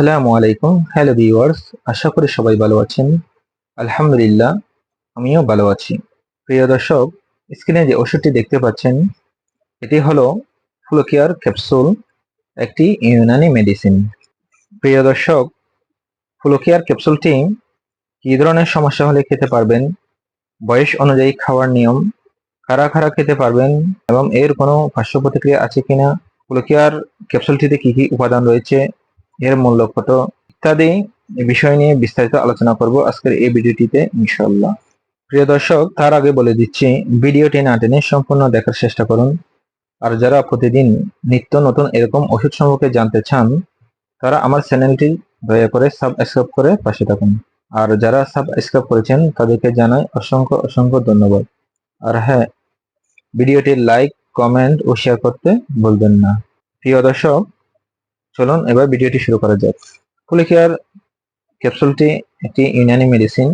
আসসালামু আলাইকুম। Hello viewers আশা করি সবাই ভালো আছেন। আলহামদুলিল্লাহ, আমিও ভালো আছি। প্রিয় দর্শক, স্ক্রিনে যে ওষুধটি দেখতে পাচ্ছেন, এটি হলো ফ্লোকিয়ার ক্যাপসুল একটি ইউনানি মেডিসিন প্রিয় দর্শক ফ্লোকিয়ার ক্যাপসুলটি কী ধরনের সমস্যা হলে খেতে পারবেন? বয়স অনুযায়ী খাওয়ার নিয়ম, কারা কারা খেতে পারবেন? এবং এর কোনো পার্শ্ব প্রতিক্রিয়া আছে কিনা? ফ্লোকিয়ার ক্যাপসুলটিতে কি কি উপাদান রয়েছে? এর মূল্য কত ইত্যাদি বিষয় নিয়ে বিস্তারিত আলোচনা করব আজকের এই ভিডিওটিতে ইনশাল্লাহ প্রিয় দর্শক, তার আগে বলে দিচ্ছি, ভিডিওটি না টেনে সম্পূর্ণ দেখার চেষ্টা করুন। আর যারা প্রতিদিন নিত্য নতুন এরকম ওষুধ সম্পর্কে জানতে চান, তারা আমার চ্যানেলটি দয়া করে সাবস্ক্রাইব করে পাশে থাকুন। আর যারা সাবস্ক্রাইব করেছেন, তাদেরকে জানাই অসংখ্য অসংখ্য ধন্যবাদ। আর হ্যাঁ ভিডিওটি লাইক, কমেন্ট ও শেয়ার করতে ভুলবেন না। প্রিয় দর্শক চলুন, এবার ভিডিওটি শুরু করা যাক। ফুলিকেয়ার ক্যাপসুলটি একটি ইউনানি মেডিসিন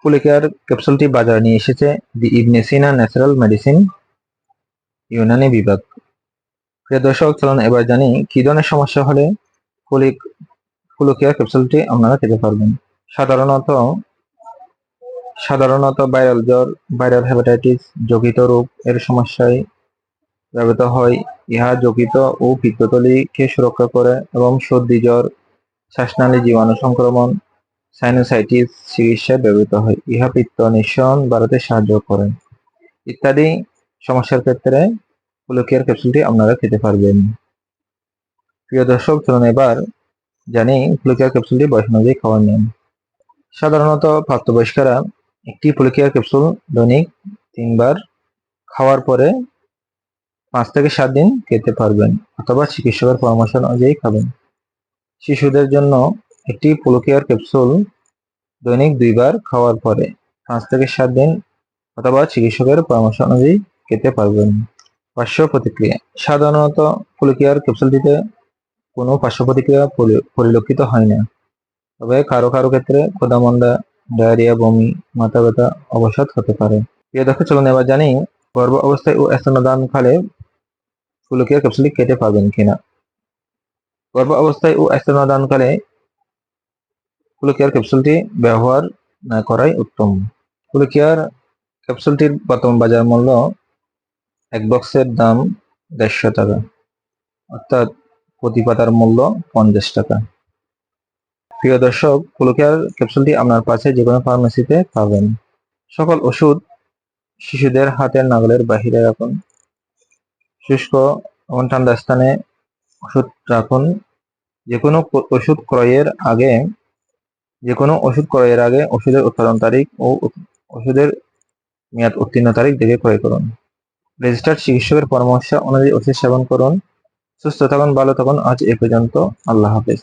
ফুলিকেয়ার ক্যাপসুলটি বাজারে নিয়ে এসেছে the Ibn Sina natural medicine Unani বিভাগ। প্রিয় দর্শক, চলুন এবার জানি, কি ধরনের সমস্যা হলে ফুলিক ফুলকেয়ার ক্যাপসুলটি আপনারা খেতে পারবেন? সাধারণত সাধারণত ভাইরাল জ্বর ভাইরাল হেপাটাইটিস যোগিত রোগ এর সমস্যায় ব্যবহৃত হয়। ইহা যকৃত ও পিত্তথলিকে সুরক্ষা করে এবং সর্দি জ্বর শ্বাসনালী জীবাণু সংক্রমণ সাইনোসাইটিস চিকিৎসায় ব্যবহৃত হয়। ইহা পিত্ত নিঃসরণ বাড়াতে সাহায্য করে। ইত্যাদি সমস্যার ক্ষেত্রে পুলকিয়ার ক্যাপসুলটি আপনারা খেতে পারবেন। প্রিয় দর্শক, চলুন এবার জানি পুলকিয়ার ক্যাপসুলটি বয়স অনুযায়ী খাওয়ার নিয়ম। সাধারণত প্রাপ্তবয়স্করা একটি পুলকিয়ার ক্যাপসুল দৈনিক তিনবার খাওয়ার পরে পাঁচ থেকে সাত দিন খেতে পারবেন অথবা চিকিৎসকের পরামর্শ অনুযায়ী খাবেন। শিশুদের জন্য একটি পোলোকেয়ার ক্যাপসুল দৈনিক দুইবার খাওয়ার পরে পাঁচ থেকে সাত দিন অথবা চিকিৎসকের পরামর্শ অনুযায়ী খেতে পারবেন। পার্শ্ব প্রতিক্রিয়া। সাধারণত পোলোকেয়ার ক্যাপসুলটিতে কোনো পার্শ্ব প্রতিক্রিয়া পরিলক্ষিত হয় না। তবে কারও কারও ক্ষেত্রে ক্ষুদামন্দা ডায়রিয়া, বমি, মাথা ব্যথা, অবসাদ হতে পারে। প্রিয় দর্শক, চলুন এবার জানি গর্ভ অবস্থায় ও স্তনদানকালে ফুলকিয়ার ক্যাপসুলটি খেতে পারবেন কিনা? গর্ভ অবস্থায় ও স্তনদানকালে ফুলকিয়ার ক্যাপসুলটি ব্যবহার না করাই উত্তম। ফুলকিয়ার ক্যাপসুলটির বর্তমান বাজার মূল্য এক বক্সের দাম দেড়শো টাকা, অর্থাৎ প্রতি পাতার মূল্য পঞ্চাশ টাকা। প্রিয় দর্শক ফুলকিয়ার ক্যাপসুলটি আপনার পাশে যে কোনো ফার্মেসিতে পাবেন। সকল ওষুধ শিশুদের হাতের নাগলের বাহিরে রাখুন। শুষ্ক এবং ঠান্ডা স্থানে ওষুধ রাখুন। যে কোনো ওষুধ ক্রয়ের আগে যে কোনো ওষুধ ক্রয়ের আগে ওষুধের উৎপাদন তারিখ ও ওষুধের মেয়াদ উত্তীর্ণ তারিখ দেখে ক্রয় করুন। রেজিস্টার্ড চিকিৎসকের পরামর্শ অনুযায়ী ওষুধ সেবন করুন। সুস্থ থাকুন, ভালো থাকুন। আজ এ পর্যন্ত। আল্লাহ হাফেজ।